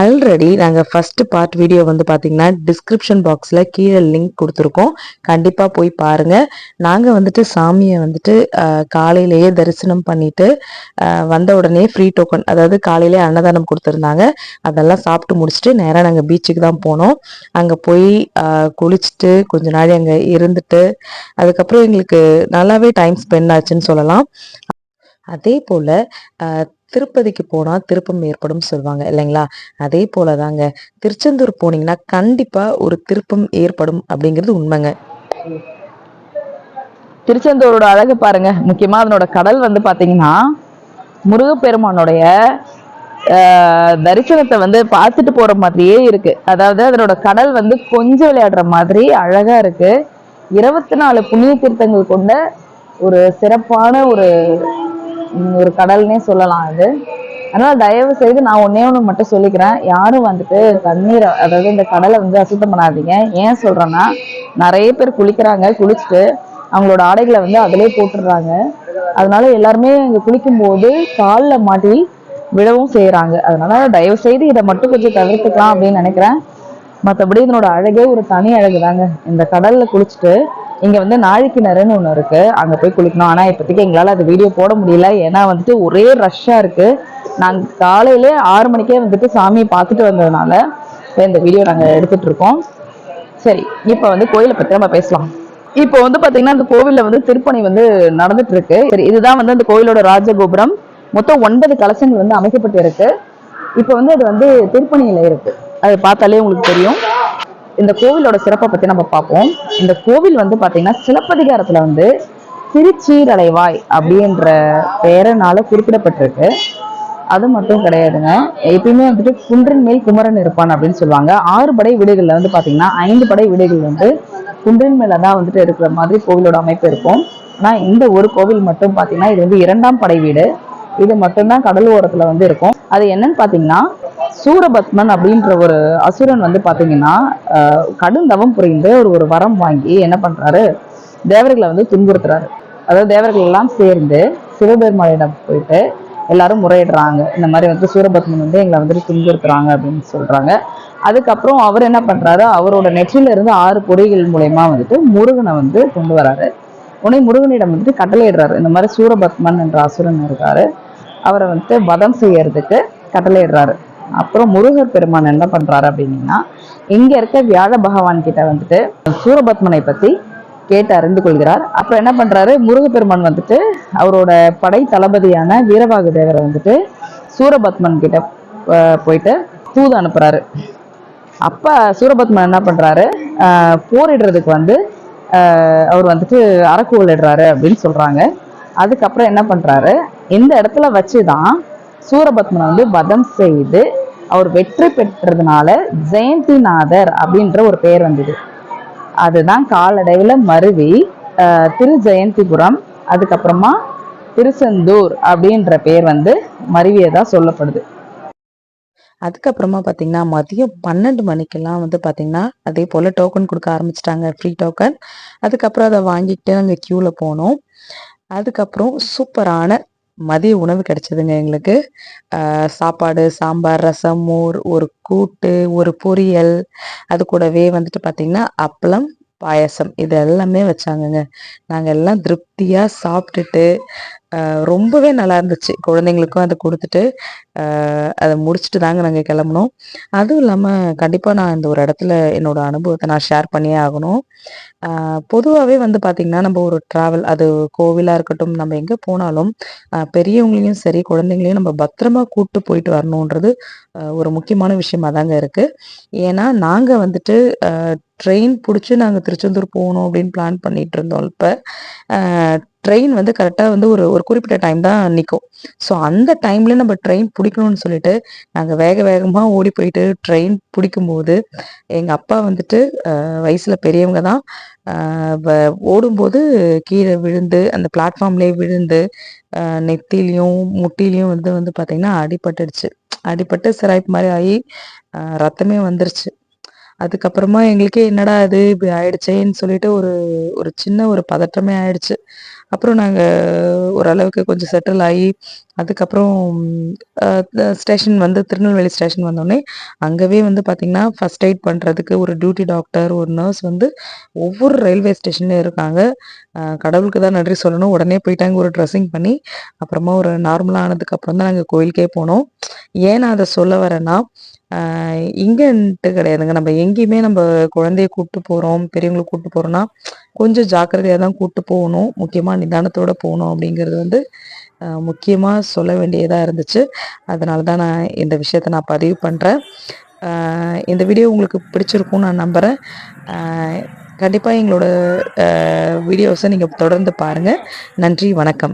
Already நாங்கள் first part video வந்து பார்த்தீங்கன்னா டிஸ்கிரிப்ஷன் பாக்ஸில் கீழே லிங்க் கொடுத்துருக்கோம். கண்டிப்பாக போய் பாருங்க. நாங்கள் வந்துட்டு சாமியை வந்துட்டு காலையிலேயே தரிசனம் பண்ணிட்டு வந்த உடனே ஃப்ரீ டோக்கன் அதாவது காலையிலே அன்னதானம் கொடுத்துருந்தாங்க. அதெல்லாம் சாப்பிட்டு முடிச்சுட்டு நேராக நாங்கள் பீச்சுக்கு தான் போனோம். அங்கே போய் குளிச்சுட்டு கொஞ்ச நாள் அங்கே இருந்துட்டு அதுக்கப்புறம் எங்களுக்கு நல்லாவே டைம் ஸ்பெண்ட் ஆச்சுன்னு சொல்லலாம். அதே போல திருப்பதிக்கு போனா திருப்பம் ஏற்படும் சொல்லுவாங்க இல்லைங்களா? அதே போல தாங்க திருச்செந்தூர் போனீங்கன்னா கண்டிப்பா ஒரு திருப்பம் ஏற்படும் அப்படிங்கிறது உண்மைங்க. திருச்செந்தூரோட அழகு பாருங்க. முக்கியமா அதனோட கடல் வந்து பாத்தீங்கன்னா முருகப்பெருமானுடைய தரிசனத்தை வந்து பார்த்துட்டு போற மாதிரியே இருக்கு. அதாவது அதனோட கடல் வந்து கொஞ்சம் விளையாடுற மாதிரி அழகா இருக்கு. இருபத்தி நாலு புண்ணிய தீர்த்தங்கள் கொண்ட ஒரு சிறப்பான ஒரு ஒரு கடல்னே சொல்லலாம் அது. அதனால தயவு செய்து நான் ஒன்னே ஒன்று மட்டும் சொல்லிக்கிறேன். யாரும் வந்துட்டு தண்ணீரை அதாவது இந்த கடலை வந்து அசுத்தம் பண்ணாதீங்க. ஏன் சொல்றேன்னா நிறைய பேர் குளிக்கிறாங்க குளிச்சுட்டு அவங்களோட ஆடைகளை வந்து அதிலே போட்டுடுறாங்க. அதனால எல்லாருமே இங்கே குளிக்கும்போது காலில் மாட்டி விழவும் செய்கிறாங்க அதனால தயவு செய்து இதை மட்டும் கொஞ்சம் தவிர்த்துக்கலாம் அப்படின்னு நினைக்கிறேன். மற்றபடி இதனோட அழகே ஒரு தனி அழகு தாங்க. இந்த கடல்ல குளிச்சுட்டு இங்க வந்து நாழிக்கிணறுன்னு ஒன்று இருக்கு. அங்க போய் குளிக்கணும். ஆனா இப்போதைக்கு எங்களால அது வீடியோ போட முடியல. ஏன்னா வந்துட்டு ஒரே ரஷ்ஷா இருக்கு. நாங்க காலையிலே ஆறு மணிக்கே வந்துட்டு சாமியை பார்த்துட்டு வந்ததுனால இப்ப இந்த வீடியோ நாங்க எடுத்துட்டு இருக்கோம். சரி இப்போ வந்து கோயிலை பத்தி நம்ம பேசலாம். இப்போ வந்து பாத்தீங்கன்னா அந்த கோவில்ல வந்து திருப்பணி வந்து நடந்துட்டு இருக்கு. சரி இதுதான் வந்து அந்த கோயிலோட ராஜகோபுரம். மொத்தம் ஒன்பது கலசங்கள் வந்து அமைக்கப்பட்டு இருக்கு இப்போ வந்து அது வந்து திருப்பணியில இருக்கு. அது பார்த்தாலே உங்களுக்கு தெரியும். இந்த கோவிலோட சிறப்பை பத்தி நம்ம பார்ப்போம். இந்த கோவில் வந்து பாத்தீங்கன்னா சிலப்பதிகாரத்துல வந்து திருச்சீரலைவாய் அப்படின்ற பெயரனால குறிப்பிடப்பட்டிருக்கு. அது மட்டும் கிடையாதுங்க. எப்பயுமே வந்துட்டு குன்றின் மேல் குமரன் இருப்பான் அப்படின்னு சொல்லுவாங்க. ஆறு படை வீடுகள்ல வந்து பாத்தீங்கன்னா ஐந்து படை வீடுகள் வந்து குன்றின் மேல தான் வந்துட்டு இருக்கிற மாதிரி கோவிலோட அமைப்பு இருக்கும். ஆனா இந்த ஒரு கோவில் மட்டும் பாத்தீங்கன்னா இது வந்து இரண்டாம் படை வீடு. இது மட்டும்தான் கடல் ஓரத்துல வந்து இருக்கும். அது என்னன்னு பாத்தீங்கன்னா சூரபத்மன் அப்படின்ற ஒரு அசுரன் வந்து பாத்தீங்கன்னா ஆஹ், கடும் தவம் புரிந்து ஒரு ஒரு வரம் வாங்கி என்ன பண்றாரு? தேவர்களை வந்து துன்புறுத்துறாரு. அதாவது தேவர்கள் எல்லாம் சேர்ந்து சிவபெருமானிடம் போயிட்டு எல்லாரும் முறையிடுறாங்க. இந்த மாதிரி வந்து சூரபத்மன் வந்து எங்களை வந்துட்டு துன்புறுத்துறாங்க அப்படின்னு சொல்றாங்க. அதுக்கப்புறம் அவர் என்ன பண்றாரு? அவரோட நெற்றில இருந்து ஆறு பொறிகள் மூலயமா வந்துட்டு முருகனை வந்து கொண்டு வராரு. உடனே முருகனிடம் வந்துட்டு கட்டளையிடுறாரு. இந்த மாதிரி சூரபத்மன் என்ற அசுரன் இருக்காரு. அவரை வந்து வதம் செய்யறதுக்கு கட்டளையிடுறாரு. அப்புறம் முருகர் பெருமான் என்ன பண்றாரு அப்படின்னா இங்க இருக்க வியாழ பகவான் கிட்ட வந்துட்டு சூரபத்மனை பத்தி கேட்டு அறிந்து கொள்கிறார். அப்புறம் என்ன பண்றாரு? முருகப்பெருமான் வந்துட்டு அவரோட படை தளபதியான வீரபாகு தேவரை வந்துட்டு சூரபத்மன் கிட்ட போயிட்டு தூது அனுப்புறாரு. அப்ப சூரபத்மன் என்ன பண்றாரு? போரிடுறதுக்கு வந்து அவர் வந்துட்டு அறக்கூவல் இடுறாரு அப்படின்னு சொல்றாங்க. அதுக்கப்புறம் என்ன பண்றாரு? இந்த இடத்துல வச்சுதான் சூரபத்மனை வந்து வதம் செய்து அவர் வெற்றி பெற்றதுனால ஜெயந்திநாதர் அப்படின்ற ஒரு பெயர் வந்தது. அதுதான் காலடைவில் மருவி திரு ஜெயந்திபுரம் அதுக்கப்புறமா திருச்செந்தூர் அப்படின்ற பெயர் வந்து மருவியதா சொல்லப்படுது. அதுக்கப்புறமா பார்த்தீங்கன்னா மதியம் பன்னெண்டு மணிக்கெல்லாம் வந்து பார்த்தீங்கன்னா அதே போல் டோக்கன் கொடுக்க ஆரம்பிச்சிட்டாங்க ஃப்ரீ டோக்கன் அதுக்கப்புறம் அதை வாங்கிட்டு நாங்கள் க்யூவில் போனோம். அதுக்கப்புறம் சூப்பரான மதிய உணவு கிடைச்சதுங்க எங்களுக்கு. சாப்பாடு சாம்பார் ரசம் மோர் ஒரு கூட்டு ஒரு பொரியல். அது கூடவே வந்துட்டு பார்த்தீங்கன்னா அப்பளம் பாயாசம். இது எல்லாமே வச்சாங்கங்க. நாங்கள் எல்லாம் திருப்தி திருப்தியாக சாப்பிட்டுட்டு ரொம்பவே நல்லா இருந்துச்சு. குழந்தைங்களுக்கும் அதை கொடுத்துட்டு அதை முடிச்சுட்டு தாங்க நாங்கள் கிளம்புனோம். அதுவும் இல்லாமல் கண்டிப்பாக நான் இந்த ஒரு இடத்துல என்னோட அனுபவத்தை நான் ஷேர் பண்ணியே ஆகணும். பொதுவாகவே வந்து பார்த்திங்கன்னா நம்ம ஒரு ட்ராவல் அது கோவிலாக இருக்கட்டும் நம்ம எங்கே போனாலும் பெரியவங்களையும் சரி குழந்தைங்களையும் நம்ம பத்திரமா கூப்பிட்டு போயிட்டு வரணுன்றது ஒரு முக்கியமான விஷயமா தாங்க இருக்குது ஏன்னா நாங்கள் வந்துட்டு ட்ரெயின் பிடிச்சி நாங்கள் திருச்செந்தூர் போகணும் அப்படின்னு பிளான் பண்ணிட்டு இருந்தோம் இப்போ. ட்ரெயின் வந்து கரெக்டாக வந்து ஒரு ஒரு குறிப்பிட்ட டைம் தான் நிற்கும் ஸோ அந்த டைம்ல நம்ம ட்ரெயின் பிடிக்கணும்னு சொல்லிட்டு நாங்கள் வேக வேகமாக ஓடி போயிட்டு ட்ரெயின் பிடிக்கும்போது எங்கள் அப்பா வந்துட்டு வயசில் பெரியவங்க தான். வ- ஓடும்போது கீழே விழுந்து அந்த பிளாட்ஃபார்ம்லேயே விழுந்து நெத்திலையும் முட்டிலையும் வந்து வந்து பார்த்திங்கன்னா அடிபட்டுடுச்சு. அடிபட்டு சிராய்ப்பு மாதிரி ஆகி ரத்தமே வந்துருச்சு. அதுக்கப்புறமா எங்களுக்கே என்னடா இது இப்படி ஆயிடுச்சேன்னு சொல்லிட்டு ஒரு ஒரு சின்ன ஒரு பதட்டமே ஆயிடுச்சு. அப்புறம் நாங்கள் ஓரளவுக்கு கொஞ்சம் செட்டில் ஆகி அதுக்கப்புறம் ஸ்டேஷன் வந்து திருநெல்வேலி ஸ்டேஷன் வந்தோடனே அங்கவே வந்து பார்த்திங்கன்னா ஃபஸ்ட் எய்ட் பண்ணுறதுக்கு ஒரு டியூட்டி டாக்டர் ஒரு நர்ஸ் வந்து ஒவ்வொரு ரயில்வே ஸ்டேஷன்லேயும் இருக்காங்க. கடவுளுக்கு தான் நன்றி சொல்லணும். உடனே போயிட்டாங்க ஒரு ட்ரெஸ்ஸிங் பண்ணி அப்புறமா ஒரு நார்மலாக ஆனதுக்கப்புறம் தான் நாங்கள் கோயிலுக்கே போனோம். ஏன் நான் அதை சொல்ல வரேன்னா இங்கன்ட்டு கிடையாதுங்க. நம்ம எங்கேயுமே நம்ம குழந்தைய கூப்பிட்டு போகிறோம் பெரியவங்களை கூப்பிட்டு போகிறோன்னா கொஞ்சம் ஜாக்கிரதையாக தான் கூப்பிட்டு போகணும். முக்கியமாக நிதானத்தோட போகணும் அப்படிங்கிறது வந்து முக்கியமாக சொல்ல வேண்டியதாக இருந்துச்சு. அதனால தான் நான் இந்த விஷயத்த நான் பதிவு பண்ணுறேன் இந்த வீடியோ உங்களுக்கு பிடிச்சிருக்கும்னு நான் நம்புகிறேன் கண்டிப்பாக எங்களோட வீடியோஸை நீங்கள் தொடர்ந்து பாருங்கள் நன்றி வணக்கம்.